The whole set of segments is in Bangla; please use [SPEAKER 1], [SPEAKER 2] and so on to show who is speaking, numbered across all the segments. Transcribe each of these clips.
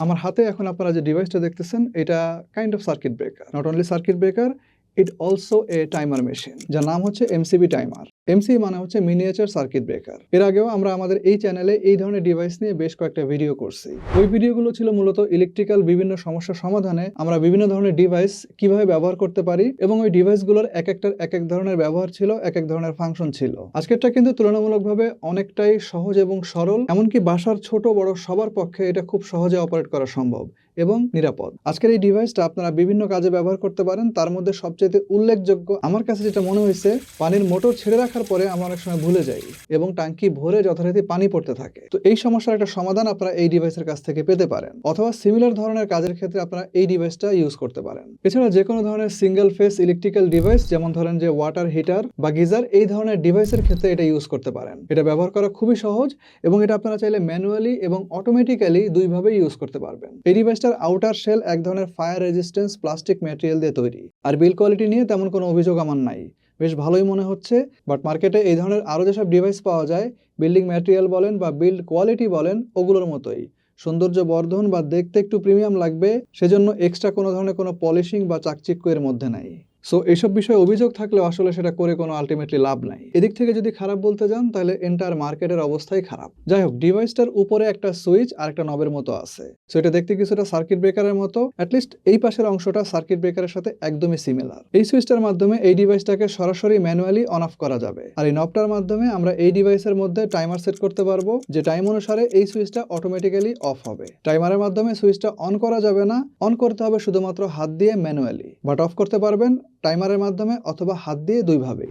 [SPEAKER 1] আমার হাতে এখন আপনারা যে ডিভাইসটা দেখতেছেন, এটা kind of circuit breaker not only circuit breaker it also a timer machine যার নাম হচ্ছে এমসিবি টাইমার এমসিবি মানে হচ্ছে মিনিয়েচার সার্কিট ব্রেকার এর আগেও আমরা আমাদের এই চ্যানেলে এই ধরনের ডিভাইস নিয়ে বেশ কয়েকটা ভিডিও করছি। ওই ভিডিওগুলো ছিল মূলত ইলেকট্রিক্যাল বিভিন্ন সমস্যার সমাধানে আমরা বিভিন্ন ধরনের ডিভাইস কীভাবে ব্যবহার করতে পারি এবং ওই ডিভাইসগুলোর এক একটার এক এক ধরনের ব্যবহার ছিল, এক এক ধরনের ফাংশন ছিল। আজকেরটা কিন্তু তুলনামূলকভাবে অনেকটাই সহজ এবং সরল, এমনকি বাসার ছোট বড় সবার পক্ষে এটা খুব সহজে অপারেট করা সম্ভব। এবং নিরাপদ। আজকের এই ডিভাইসটা আপনারা বিভিন্ন কাজে ব্যবহার করতে পারেন। তার মধ্যে সবচেয়ে উল্লেখযোগ্য আমার কাছে যেটা মনে হয়েছে, পানির মোটর ছেড়ে রাখার পরে আমরা অনেক সময় ভুলে যাই এবং টাঙ্কি ভরে যথারীতি পানি পড়তে থাকে। তো এই সমস্যার একটা সমাধান আপনারা এই ডিভাইসের কাছ থেকে পেতে পারেন। অথবা সিমিলার ধরনের কাজের ক্ষেত্রে আপনারা এই ডিভাইসটা ইউজ করতে পারেন। এছাড়া যে কোনো ধরনের সিঙ্গেল ফেস ইলেকট্রিক্যাল ডিভাইস যেমন ধরেন যে ওয়াটার হিটার বা গিজার এই ধরনের ডিভাইসের ক্ষেত্রে এটা ইউজ করতে পারেন। এটা ব্যবহার করা খুবই সহজ এবং এটা আপনারা চাইলে ম্যানুয়ালি এবং অটোমেটিক্যালি দুইভাবে ইউজ করতে পারবেন। এই ডিভাইসটার আউটার শেল এক ধরনের ফায়ার রেজিস্ট্যান্স প্লাস্টিক ম্যাটেরিয়াল দিয়ে তৈরি। আর বিল কোয়ালিটি নিয়ে তেমন কোনো অভিযোগ আমার নাই। বেশ ভালোই মনে হচ্ছে বাট মার্কেটে এই ধরনের আরও যেসব ডিভাইস পাওয়া যায় বিল্ডিং ম্যাটেরিয়াল বলেন বা বিল্ড কোয়ালিটি বলেন, ওগুলোর মতোই। সৌন্দর্য বর্ধন বা দেখতে একটু প্রিমিয়াম লাগবে, সেজন্য এক্সট্রা কোনো ধরনের কোনো পলিশিং বা চাকচিক্য এর মধ্যে নাই। সো এইসব বিষয়ে অভিযোগ থাকলেও আসলে সেটা করে কোনো আলটিমেটলি লাভ নাই। এদিক থেকে যদি খারাপ বলতে যান, তাহলে এন্টার মার্কেটের অবস্থাই খারাপ। যাই হোক ডিভাইসটার উপরে একটা সুইচ আর একটা নবের মতো আছে। সো এটা দেখতে কিছুটা সার্কিট ব্রেকারের মতো। অ্যাটলিস্ট এই পাশের অংশটা সার্কিট ব্রেকারের সাথে একদমই সিমিলার এই সুইচটার মাধ্যমে এই ডিভাইসটাকে সরাসরি ম্যানুয়ালি অন অফ করা যাবে। আর এই নবটার মাধ্যমে আমরা এই ডিভাইসের মধ্যে টাইমার সেট করতে পারব, যে টাইম অনুসারে এই সুইচটা অটোমেটিক্যালি অফ হবে। টাইমারের মাধ্যমে সুইচটা অন করা যাবে না। অন করতে হবে শুধুমাত্র হাত দিয়ে ম্যানুয়ালি বাট অফ করতে পারবেন টাইমারের মাধ্যমে অথবা হাত দিয়ে দুইভাবে।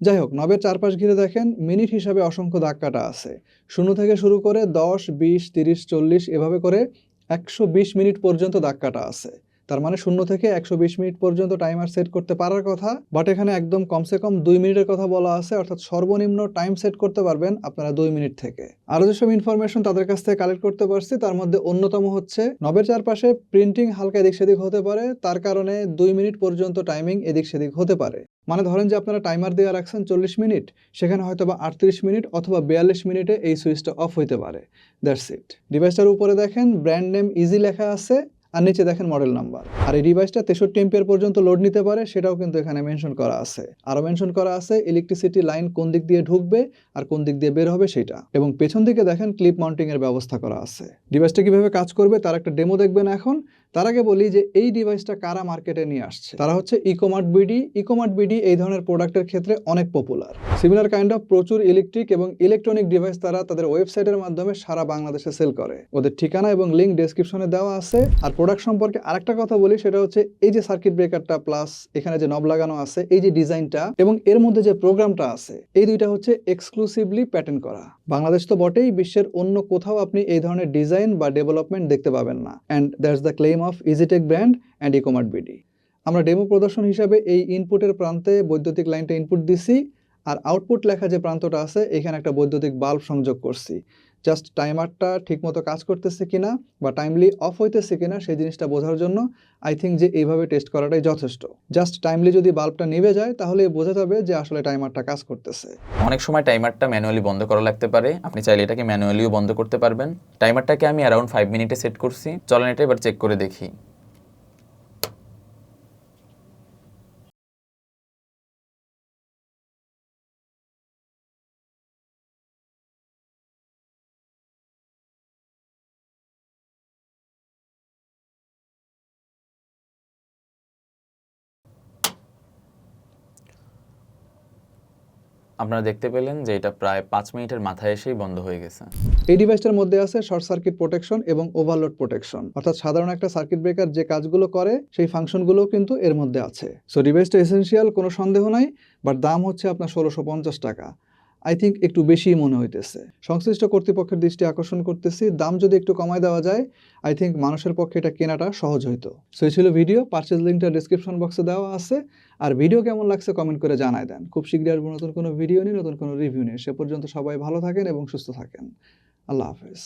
[SPEAKER 1] যাই হোক নবের চারপাশ ঘিরে দেখেন, মিনিট হিসাবে অসংখ্য দাগ কাটা আছে। শূন্য থেকে শুরু করে দশ, বিশ, তিরিশ, চল্লিশ, এভাবে করে একশো বিশ মিনিট পর্যন্ত দাগ কাটা আছে। তার মানে শূন্য থেকে একশো বিশ মিনিট পর্যন্ত টাইমার সেট করতে পারার কথা বাট এখানে একদম কমসে কম দুই মিনিটের কথা বলা আছে, অর্থাৎ সর্বনিম্ন টাইম সেট করতে পারবেন আপনারা দুই মিনিট থেকে। আরও যেসব ইনফরমেশন তাদের কাছ থেকে কালেক্ট করতে পারছি, তার মধ্যে অন্যতম হচ্ছে নবের চারপাশে প্রিন্টিং হালকা এদিক সেদিক হতে পারে, তার কারণে দুই মিনিট পর্যন্ত টাইমিং এদিক সেদিক হতে পারে। মানে ধরেন যে আপনারা টাইমার দিয়ে রাখছেন চল্লিশ মিনিট, সেখানে হয়তো বা আটত্রিশ মিনিট অথবা বিয়াল্লিশ মিনিটে এই সুইচটা অফ হইতে পারে। দ্যাটস ইট ডিভাইসটার উপরে দেখেন ব্র্যান্ড নেম ইজি লেখা আছে আর নিচে দেখেন মডেল নাম্বার আর এই ডিভাইসটা তেষট্টি এম্পিয়ার পর্যন্ত লোড নিতে পারে, সেটাও কিন্তু এখানে মেনশন করা আছে। আরও মেনশন করা আছে ইলেকট্রিসিটি লাইন কোন দিক দিয়ে ঢুকবে আর কোন দিক দিয়ে বের হবে সেটা। এবং পেছন দিকে দেখেন ক্লিপ মাউন্টিংয়ের ব্যবস্থা করা আছে। ডিভাইসটা কীভাবে কাজ করবে, তার একটা ডেমো দেখবেন এখন। তার আগে বলি যে এই ডিভাইসটা কারা মার্কেটে নিয়ে আসছে? তারা হচ্ছে ইকোমার্ট বিডি ইকোমার্ট বিডি এই ধরনের প্রোডাক্টের ক্ষেত্রে অনেক পপুলার সিমিলার কাইন্ড অফ প্রচুর ইলেকট্রিক এবং ইলেকট্রনিক ডিভাইস তারা তাদের ওয়েবসাইটের মাধ্যমে সারা বাংলাদেশে সেল করে। ওদের ঠিকানা এবং লিঙ্ক ডেসক্রিপশনে দেওয়া আছে। আর প্রোডাক্ট সম্পর্কে আরেকটা কথা বলি, সেটা হচ্ছে এই যে সার্কিট ব্রেকারটা প্লাস এখানে যে নব লাগানো আছে, এই যে ডিজাইনটা এবং এর মধ্যে যে প্রোগ্রামটা আছে, এই দুইটা হচ্ছে এক্সক্লুসিভলি প্যাটেন্ট করা। বাংলাদেশ তো বটেই, বিশ্বের অন্য কোথাও আপনি এই ধরনের ডিজাইন বা ডেভেলপমেন্ট দেখতে পাবেন না। And that's the claim of Easytech brand and Ecomart BD আমরা ডেমো প্রদর্শন হিসাবে এই ইনপুটের প্রান্তে বৈদ্যুতিক লাইনটা ইনপুট দিছি, আর আউটপুট লেখা যে প্রান্তটা আছে, এখানে একটা বৈদ্যুতিক বাল্ব সংযোগ করছি। জাস্ট টাইমারটা ঠিকমতো কাজ করতেছে কিনা বা টাইমলি অফ হইতেছে কিনা সেই জিনিসটা বোঝার জন্য আই থিঙ্ক যে এইভাবে টেস্ট করাটাই যথেষ্ট। জাস্ট টাইমলি যদি বাল্বটা নিভে যায়, তাহলে বোঝা যাবে যে আসলে টাইমারটা কাজ করতেছে।
[SPEAKER 2] অনেক সময় টাইমারটা ম্যানুয়ালি বন্ধ করা লাগতে পারে। আপনি চাইলে এটাকে ম্যানুয়ালিও বন্ধ করতে পারবেন। টাইমারটাকে আমি অ্যারাউন্ড ফাইভ মিনিটে সেট করছি। চলেন এটা এবার চেক করে দেখি। আপনারা দেখতে পেলেন যে এটা প্রায় পাঁচ মিনিটের মাথায় এসেই বন্ধ হয়ে গেছে।
[SPEAKER 1] এই ডিভাইসটার মধ্যে আছে শর্ট সার্কিট প্রোটেকশন এবং ওভারলোড প্রোটেকশন অর্থাৎ সাধারণ একটা সার্কিট ব্রেকার যে কাজগুলো করে, সেই ফাংশনগুলো কিন্তু এর মধ্যে আছে। সো ডিভাইসটা এসেন্সিয়াল কোনো সন্দেহ নাই বাট দাম হচ্ছে আপনার ষোলোশো টাকা। আই থিঙ্ক একটু বেশি মনে হইতেছে। সংশ্লিষ্ট কর্তৃপক্ষের দৃষ্টি আকর্ষণ করতেছি। দাম যদি একটু কমায় দেওয়া যায় আই থিঙ্ক মানুষের পক্ষে এটা কেনাটা সহজ হইতো। সো এই ছিল ভিডিও পার্চেস লিঙ্কটা ডিসক্রিপশন বক্সে দেওয়া আছে। আর ভিডিও কেমন লাগছে কমেন্ট করে জানায় দেন। খুব শীঘ্রই আসব নতুন কোনো ভিডিও নিয়ে, নতুন কোনো রিভিউ নিয়ে। সে পর্যন্ত সবাই ভালো থাকেন এবং সুস্থ থাকেন। আল্লাহ হাফেজ।